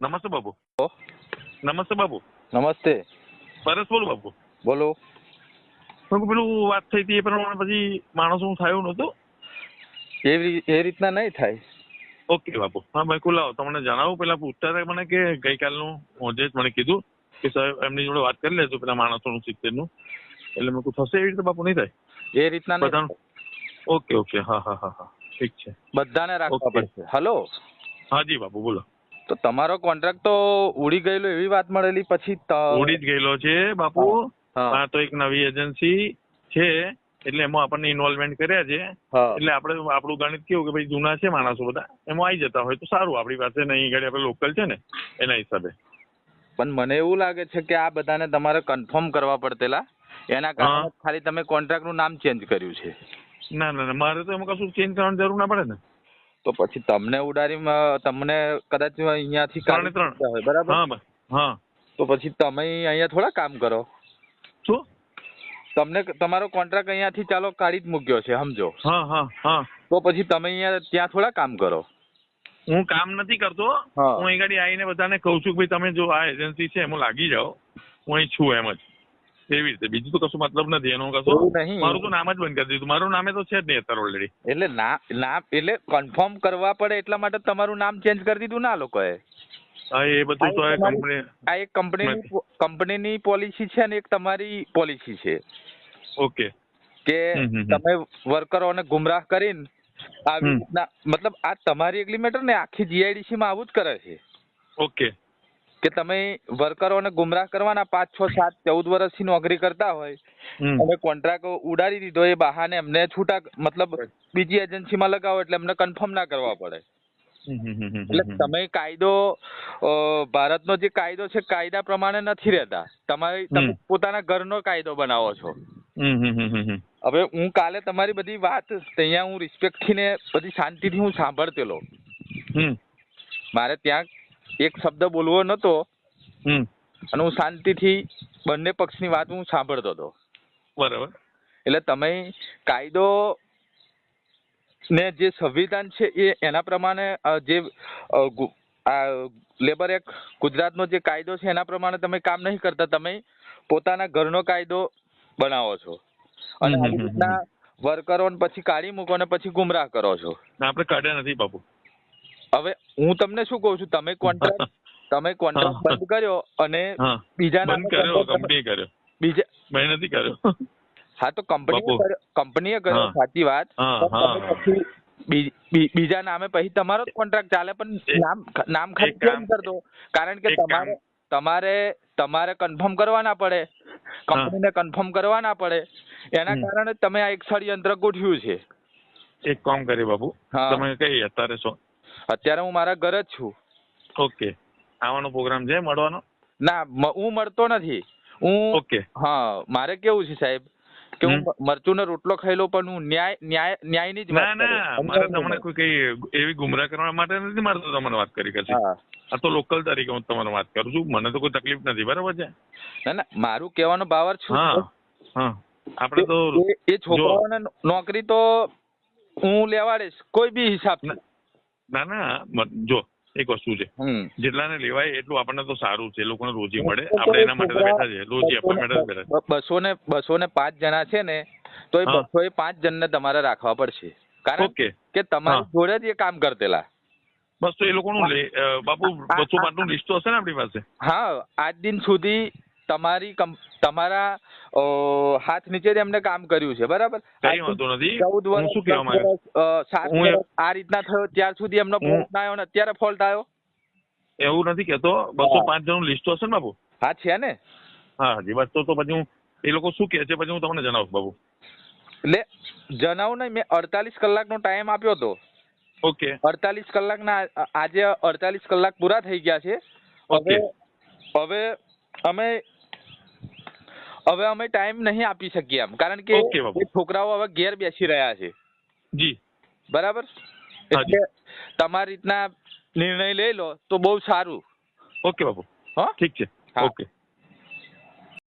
નમસ્તે બાબુ. નમસ્તે બાબુ. નમસ્તે. પરેશ બોલું બાપુ બોલો. પેલું વાત થઈ હતી એ પ્રમાણે પછી માણસો થયું નતું એવી એ રીતના નહીં થાય. ઓકે બાપુ હા મેં કુલાવો તમને જણાવું પેલા પૂછતા હતા મને કે ગઈકાલનું મોજે જ મને કીધું કે સાહેબ એમની જોડે વાત કરી લેજો પેલા માણસોનું સિત્તેરનું. એટલે મેં થશે એવી રીતે બાપુ નહીં થાય? એ રીતના બધાનું ઓકે ઓકે. હા હા હા હા. ઠીક છે. બધાને રાખવા. પડશે. હલો? હાજી બાપુ બોલો. તો તમારો કોન્ટ્રાક્ટ તો ઉડી ગયેલો એવી વાત મળેલી પછી ઉડી જ ગયેલો છે બાપુ. આ તો એક નવી એજન્સી છે એટલે એમાં આપણને ઇન્વોલ્વમેન્ટ કર્યા છે. એટલે આપણે આપણું ગણિત કેવું કે ભાઈ જૂના છે માણસો બધા એમાં આવી જતા હોય તો સારું આપણી પાસે નહીં ગાડી આપણે લોકલ છે ને એના હિસાબે. પણ મને એવું લાગે છે કે આ બધાને તમારે કન્ફર્મ કરવા પડતેલા. એના કારણે. ખાલી તમે કોન્ટ્રાક્ટનું નામ ચેન્જ કર્યું છે. ના ના મારે તો એમાં કશું ચેન્જ કરવાની જરૂર ના પડે ને. તો પછી તમને ઉડાડી તમને કદાચ અહીંયાથી ત્રણે ત્રણ. હોય બરાબર? હા તો પછી તમે અહીંયા થોડા કામ કરો. શું? તમને તમારો કોન્ટ્રાક્ટ અહીંયાથી ચાલો કાઢી જ મૂક્યો છે સમજો. હા હા હા. તો પછી તમે અહીંયા ત્યાં થોડા કામ કરો. હું કામ નથી કરતો. હું. અહીં ગાડી આવીને બધાને કહું છું કે ભાઈ તમે જો આ એજન્સી છે એમાં લાગી જાઓ. હું અહીં છું એમ જ. એવી રીતે. બીજું તો કશું મતલબ નથી. એનો કશું નહીં. મારું તો નામ જ બંધ કરી દીધું. મારું નામે તો છે જ નહીં અત્યારે ઓલરેડી એટલે ના ના એટલે કન્ફર્મ કરવા પડે એટલા માટે તમારું નામ ચેન્જ કરી દીધું ના લોકોએ. હા એ બધું તો આ એક તમારી- કંપની આ એક કંપની કંપનીની પોલિસી છે અને એક તમારી પોલિસી છે. ઓકે. કે. તમે વર્કરોને ગુમરાહ કરીને આવી રીતના મતલબ આ તમારી એગ્રીમેન્ટ મેટર ને આખી જીઆઈડીસી માં આવું જ કરે છે. ઓકે. કે તમે વર્કરોને ગુમરાહ કરવાના પાંચ છ સાત ચૌદ વર્ષથી નોકરી કરતા હોય. અને કોન્ટ્રાક્ટ ઉડાડી દીધો એ બહાને એમને છૂટા મતલબ બીજી એજન્સીમાં લગાવો એટલે એમને કન્ફર્મ ના કરવા પડે. એટલે તમે કાયદો ભારતનો જે કાયદો છે કાયદા પ્રમાણે નથી રહેતા. તમારે તમે. પોતાના ઘરનો કાયદો બનાવો છો. હવે હું કાલે તમારી બધી વાત અહીંયા હું રિસ્પેક્ટથી ને બધી શાંતિથી હું સાંભળતેલો. મારે ત્યાં એક શબ્દ બોલવો નતો અને હું શાંતિથી બંને પક્ષની વાત હું સાંભળતો હતો. બરાબર. એટલે તમે કાયદો ને જે સંવિધાન છે એ એના પ્રમાણે જે આ લેબર એક્ટ ગુજરાતનો જે કાયદો છે એના પ્રમાણે તમે કામ નહીં કરતા તમે પોતાના ઘરનો કાયદો બનાવો છો. અને આવી રીતના વર્કરોને પછી કાઢી મૂકો ને પછી ગુમરાહ કરો છો. આપણે કાઢ્યા નથી બાપુ. હવે હું તમને શું કહું છું તમે કોન્ટ્રાક્ટ તમે કોન્ટ્રાક્ટ બંધ કર્યો અને બીજા નામે કર્યો કંપની કર્યો. બીજા મેં નથી કર્યો. હા તો કંપની કંપનીએ કર્યો સાચી વાત. બીજા નામે પછી તમારો જ કોન્ટ્રાક્ટ ચાલે પણ નામ નામ ખાલી કેમ ચેન્જ કારણ કે તમારે તમારે તમારે કન્ફર્મ કરવાના પડે. કંપનીને કન્ફર્મ કરવાના પડે. એના કારણે તમે આ એક ષડયંત્ર ગોઠવ્યું છે. એક કામ કરી બાપુ. તમે કઈ અત્યારે અત્યારે હું મારા ઘરે જ છું. ઓકે. આવવાનો પ્રોગ્રામ છે મળવાનો? ના હું મળતો નથી. હું ઓકે. હા મારે કેવું છે સાહેબ? કે હું. મરચું રોટલો ખાઈ લો પણ હું ન્યાય ન્યાય ન્યાયની જ ના ના મારે તમને કોઈ કઈ એવી ગુમરાહ કરવા માટે નથી મારે તો તમને વાત કરી કશી આ તો લોકલ તરીકે હું તમારે વાત કરું છું. મને તો કોઈ તકલીફ નથી બરાબર છે? ના ના મારું કહેવાનો બાવર છું. હા હા. આપણે તો એ- એ છોકરાઓને નોકરી તો હું લેવાડીશ કોઈ બી હિસાબ ના. ના ના જો એક વસ્તુ છે. જેટલાને લેવાય એટલું આપણને તો સારું છે. લોકોને રોજી મળે. આપણે એના માટે બેઠા છે રોજી જ બેઠા બસો ને બસો ને પાંચ જણા છે ને તો એ બસો એ પાંચ જણને તમારે રાખવા પડશે. કારણ કે તમારી. જોડે જ એ કામ કરતેલા. બસ તો એ લોકોનું બાપુ બસો આ- પાંચનું લિસ્ટ તો હશે ને આપણી પાસે? હા આજ દિન સુધી તમારી તમારા હાથ નીચે એમને કામ કર્યું છે બરાબર? ચૌદ વર્ષ સાત વર્ષ આ રીતના થયો ત્યાર સુધી એમનો ફોલ્ટ ના આવ્યો ને અત્યારે ફોલ્ટ આવ્યો? એવું નથી કેતો બસો પાંચ જણનું લિસ્ટ હશે ને બાબુ હા છે ને. હા હજી બસ તો તો પછી હું એ લોકો શું કહે છે પછી હું તમને જણાવું બાબુ એટલે જણાવું નહીં મેં અડતાલીસ કલાકનો ટાઈમ આપ્યો હતો ઓકે. અડતાલીસ કલાકના આજે અડતાલીસ કલાક પૂરા થઈ ગયા છે. હવે હવે અમે હવે અમે ટાઈમ નહીં આપી શકીએ એમ. કારણ કે છોકરાઓ હવે ઘેર બેસી રહ્યા છે. જી. બરાબર. એટલે તમારી રીતના નિર્ણય લઈ લો તો બહુ સારું. ઓકે બાપુ. હા? ઠીક છે. ઓકે